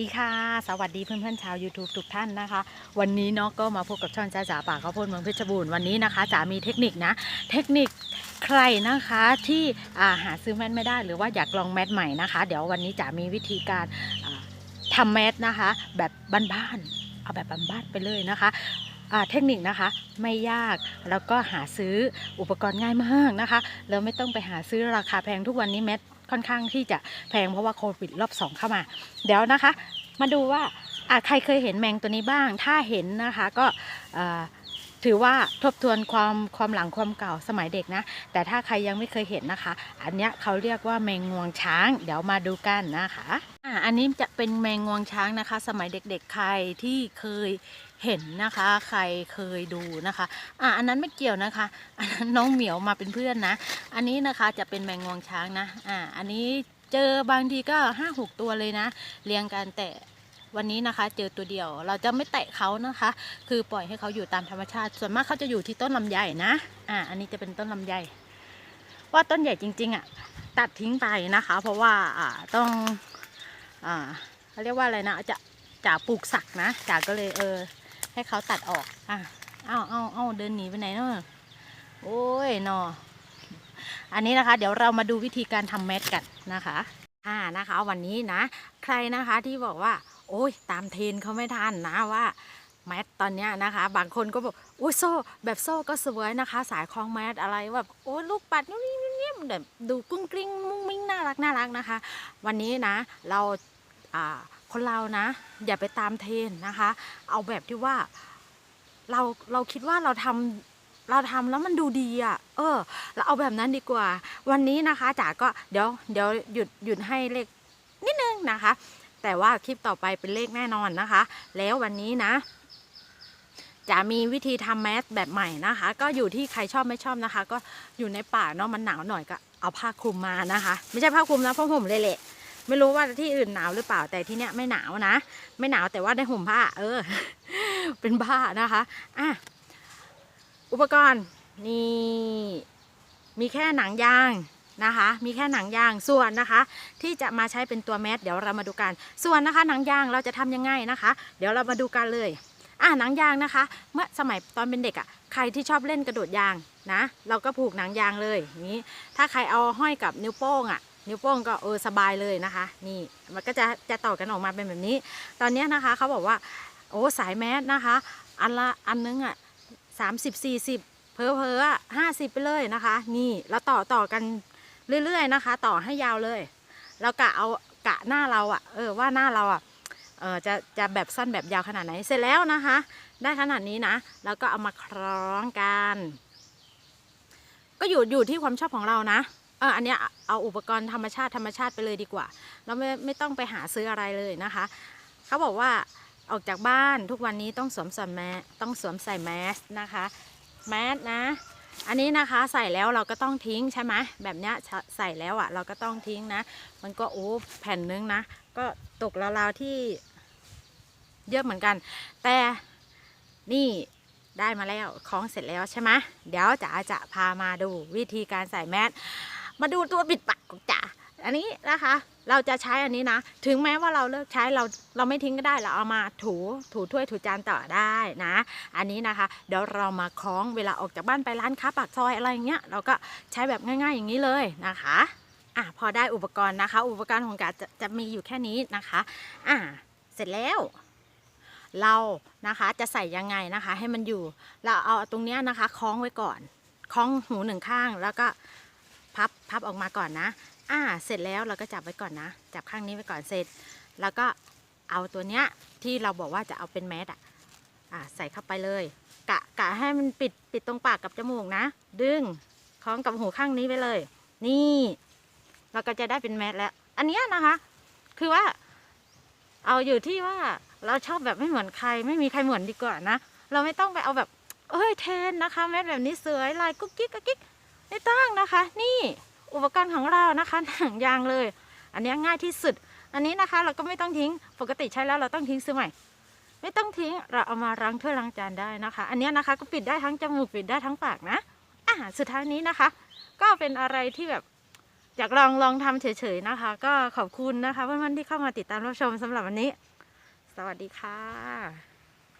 ดีค่ะ สวัสดีเพื่อนๆชาว YouTube ทุกท่านนะคะ วันนี้เนาะก็มาพบกับช่องจ้าจ๋าป่าข้าวโพดเมืองเพชรบูรณ์วันนี้นะคะจ๋ามีเทคนิคนะ เทคนิคใครนะคะที่าหาซื้อแมสไม่ได้หรือว่าอยากลองแมสใหม่นะคะ เดี๋ยววันนี้จ๋ามีวิธีการาทำแมสนะคะ แบบบ้านๆเอาแบบบ้านๆไปเลยนะคะเทคนิคนะคะไม่ยากแล้วก็หาซื้ออุปกรณ์ง่ายมากนะคะแล้วไม่ต้องไปหาซื้อราคาแพงทุกวันนี้แมส ค่อนข้างที่จะแพงเพราะว่าโควิดรอบสองเข้ามา เดี๋ยวนะคะ มาดูว่าอะใครเคยเห็นแมงตัวนี้บ้าง ถ้าเห็นนะคะก็ ถือว่าทบทวนความความหลังความเก่าสมัยเด็กนะ แต่ถ้าใครยังไม่เคยเห็นนะคะ อันนี้เขาเรียกว่าแมงงวงช้าง เดี๋ยวมาดูกันนะคะอะอันนี้จะเป็นแมงงวงช้างนะคะ สมัยเด็กๆใครที่เคยเห็นนะคะ ใครเคยดูนะคะ อะอันนั้นไม่เกี่ยวนะคะ อันนั้นน้องเหมียวมาเป็นเพื่อนนะ อันนี้นะคะจะเป็นแมงงวงช้างนะ อะอันนี้เจอบางทีก็ห้าหกตัวเลยนะ เรียงกันแต่ วันนี้นะคะ เจอตัวเดียว เราจะไม่แตะเขานะคะ คือปล่อยให้เขาอยู่ตามธรรมชาติ ส่วนมากเขาจะอยู่ที่ต้นลำไยนะ อ่า อันนี้จะเป็นต้นลำไย ว่าต้นใหญ่จริง ๆอะตัดทิ้งไปนะคะ เพราะว่าอ่าต้องอ่าเขาเรียกว่าอะไรนะจะจ่าปลูกสักนะจ่าก็เลยเออ ให้เขาตัดออกอะเอาเอาเอาเดินหนีไปไหนเนาะโอ้ยนออันนี้นะคะ เดี๋ยวเรามาดูวิธีการทำแมสกันนะคะ อ่านะคะ วันนี้นะ ใครนะคะที่บอกว่า โอ้ยตามเทรนเขาไม่ทันนะว่าแมสตอนเนี้ยนะคะ บางคนก็บอกโอ้ยโซ่แบบโซ่ก็สวยนะคะ สายคล้องแมสอะไรแบบโอ้ยลูกปัดนี่นี่นี่แบบดูกุ้งกลิ้งมุ้งมิ้งน่ารักน่ารักนะคะ วันนี้นะเราคนเรานะ อย่าไปตามเทรนนะคะ เอาแบบที่ว่าเราเราคิดว่าเราทำเราทำแล้วมันดูดีอะ เออ เราเอาแบบนั้นดีกว่า วันนี้นะคะจ๋าก็เดี๋ยวเดี๋ยวหยุดหยุดให้เลขนิดนึงนะคะ แต่ว่าคลิปต่อไปเป็นเลขแน่นอนนะคะ แล้ววันนี้นะจะมีวิธีทำแมสแบบใหม่นะคะ ก็อยู่ที่ใครชอบไม่ชอบนะคะ ก็อยู่ในป่าเนาะมันหนาวหน่อยก็เอาผ้าคลุมมานะคะ ไม่ใช่ผ้าคลุมนะผ้าห่มเลยแหละไม่รู้ว่าที่อื่นหนาวหรือเปล่าแต่ที่เนี้ยไม่หนาวนะ ไม่หนาวแต่ว่าได้ห่มผ้า เออ เป็นบ้านะคะอะอุปกรณ์นี่มีแค่หนังยาง นะคะ มีแค่หนังยางส่วนนะคะ ที่จะมาใช้เป็นตัวแมสเดี๋ยวเรามาดูกัน ส่วนนะคะหนังยางเราจะทำยังไงนะคะ เดี๋ยวเรามาดูกันเลยอะหนังยางนะคะ เมื่อสมัยตอนเป็นเด็กอะ่ะใครที่ชอบเล่นกระโดดยางนะ เราก็ผูกหนังยางเลยอย่างนี้ ถ้าใครเอาห้อยกับนิ้วโป้งอะ่ะนิ้วโป้งก็เออสบายเลยนะคะ นี่มันก็จะจะต่อกันออกมาเป็นแบบนี้ ตอนนี้นะคะเขาบอกว่าโอ้สายแมสนะคะ อันละอันนึงอะสามสิบสี่สิบเพอเพอห้าสิบไปเลยนะคะ นี่แล้วต่อต่อกัน เรื่อยๆนะคะ ต่อให้ยาวเลยแล้วกะเอากะหน้าเราอะเออว่าหน้าเราอะเออจะจะแบบสั้นแบบยาวขนาดไหนเสร็จแล้วนะคะ ได้ขนาดนี้นะแล้วก็เอามาคล้องกัน ก็อยู่อยู่ที่ความชอบของเรานะเอออันเนี้ยเอาอุปกรณ์ธรรมชาติธรรมชาติไปเลยดีกว่าเราไม่ไม่ต้องไปหาซื้ออะไรเลยนะคะ เขาบอกว่าออกจากบ้านทุกวันนี้ต้องสวมใส่แมสต้องสวมใส่แมสนะคะแมสนะ อันนี้นะคะใส่แล้วเราก็ต้องทิ้งใช่ไหมแบบเนี้ยใส่แล้วอะ่ะ เราก็ต้องทิ้งนะ มันก็โอ้แผ่นนึงนะ ก็ตกราวๆที่เยอะเหมือนกัน แต่นี่ได้มาแล้วคล้องเสร็จแล้วใช่ไหมเดี๋ยวจ๋าจะพามาดูวิธีการใส่แมสมาดูตัวปิดปากของจ๋าอันนี้นะคะ เราจะใช้อันนี้นะ ถึงแม้ว่าเราเลิกใช้เราเราไม่ทิ้งก็ได้เราเอามาถูถูถ้วยถูจานต่อได้นะ อันนี้นะคะเดี๋ยวเรามาคล้องเวลาออกจากบ้านไปร้านค้าปากซอยอะไรอย่างเงี้ยเราก็ใช้แบบง่าย ๆอย่างนี้เลยนะคะอะพอได้อุปกรณ์นะคะ อุปกรณ์ของกาจะจะมีอยู่แค่นี้นะคะอะเสร็จแล้วเรานะคะจะใส่ยังไงนะคะ ให้มันอยู่ เราเอาตรงเนี้ยนะคะ คล้องไว้ก่อน คล้องหูหนึ่งข้างแล้วก็พับพับออกมาก่อนนะ อ่าเสร็จแล้วเราก็จับไว้ก่อนนะ จับข้างนี้ไว้ก่อนเสร็จ แล้วก็เอาตัวเนี้ยที่เราบอกว่าจะเอาเป็นแมสอะอ่าใส่เข้าไปเลย กะกะให้มันปิดปิดตรงปากกับจมูกนะ ดึงคล้องกับหูข้างนี้ไปเลย นี่ เราก็จะได้เป็นแมสแล้ว อันเนี้ยนะคะ คือว่า เอาอยู่ที่ว่าเราชอบแบบไม่เหมือนใคร ไม่มีใครเหมือนดีกว่านะ เราไม่ต้องไปเอาแบบเอ้ยเทนนะคะ แมสแบบนี้สวยลายกุ๊กกิ๊กกุ๊กกิ๊กไม่ต้องนะคะ นี่ อุปกรณ์ของเรานะคะหนังยางเลย อันนี้ง่ายที่สุด อันนี้นะคะเราก็ไม่ต้องทิ้งปกติใช้แล้วเราต้องทิ้งซื้อใหม่ ไม่ต้องทิ้งเราเอามาล้างถ้วยล้างจานได้นะคะ อันนี้นะคะก็ปิดได้ทั้งจมูกปิดได้ทั้งปากนะอ่าสุดท้ายนี้นะคะ ก็เป็นอะไรที่แบบอยากลองลองทำเฉยๆนะคะ ก็ขอบคุณนะคะเพื่อนๆที่เข้ามาติดตามรับชมสำหรับวันนี้ สวัสดีค่ะ